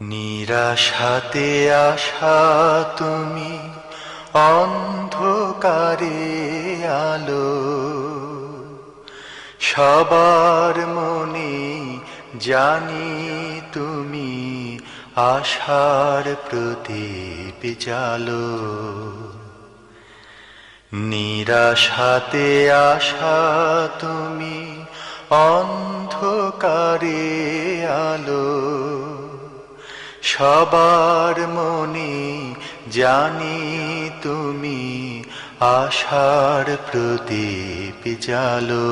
নিরাশাতে আশা তুমি অন্ধকারে আলো। সবার মনে জানি তুমি আশার প্রদীপ জালো নিরাশাতে আশা তুমি অন্ধকারে আলো। সবার মনে জানি তুমি আশার প্রদীপ জালো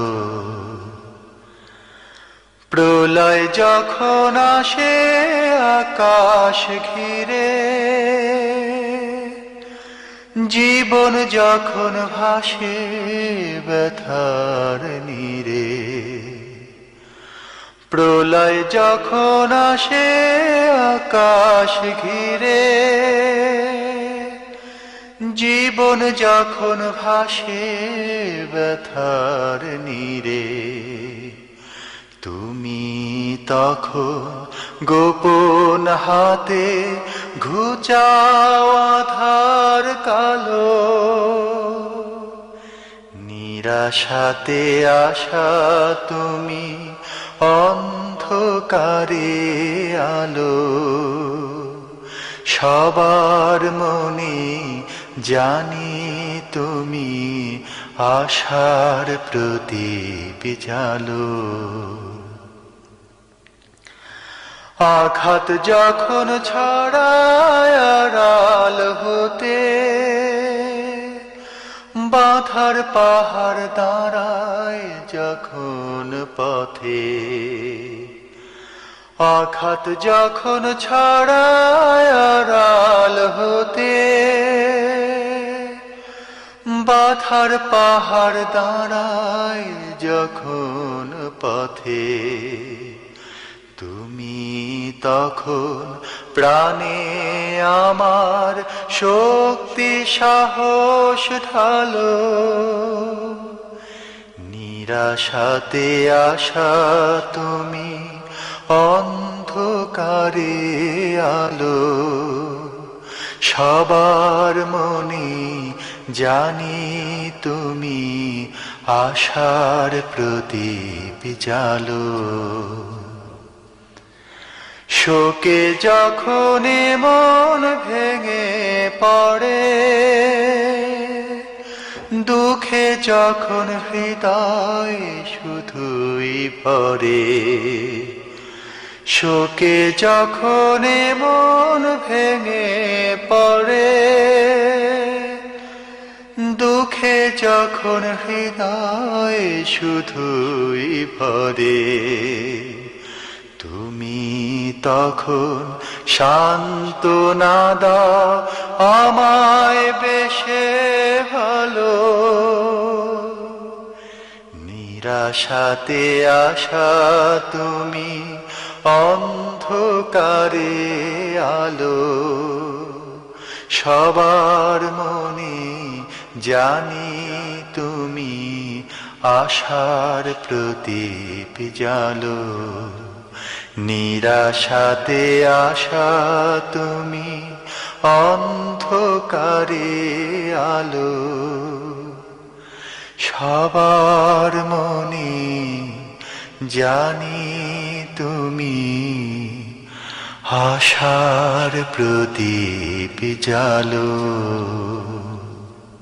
প্রলয় যখন আসে, আকাশ ঘিরে, জীবন যখন ভাসে, ব্যথার নীরে। প্রলয় যখন আসে আকাশ ঘিরে জীবন যখন ভাসে ব্যথার নীরে তুমি তখন গোপন হাতে ঘুচাও আধার কালো। নিরাশাতে আশা তুমি অন্ধকারে আলো। সবার মনে জানি তুমি আশার প্রদীপ জালো আঘাত যখন ছড়ায় বাধার পাহাড় দাঁড়ায় যখন পথে। আঘাত যখন ছড়ায় আড়াল হতে। বাধার পাহাড় দাঁড়ায় যখন পথে। তুমি তখন প্রাণে আমার শক্তি, সাহস ঢালো। নিরাশাতে আশা তুমি অন্ধকারে আলো। সবার মনে জানি তুমি আশার প্রদীপ জালো শোকে যখন মন ভেঙে পড়ে, দুঃখে যখন হৃদয় শুধুই ভরে, শোকে যখন মন ভেঙে পড়ে, দুঃখে যখন হৃদয় শুধুই তুমি তখন শান্ত না আমায় বেশে ভালো নিরাশাতে আশা তুমি অন্ধকারে আলো। সবার মনে জানি তুমি আশার প্রদীপ জালো নিরাশাতে আশা তুমি অন্ধকারে আলো। সবার মনে জানি তুমি আশার প্রদীপ জালো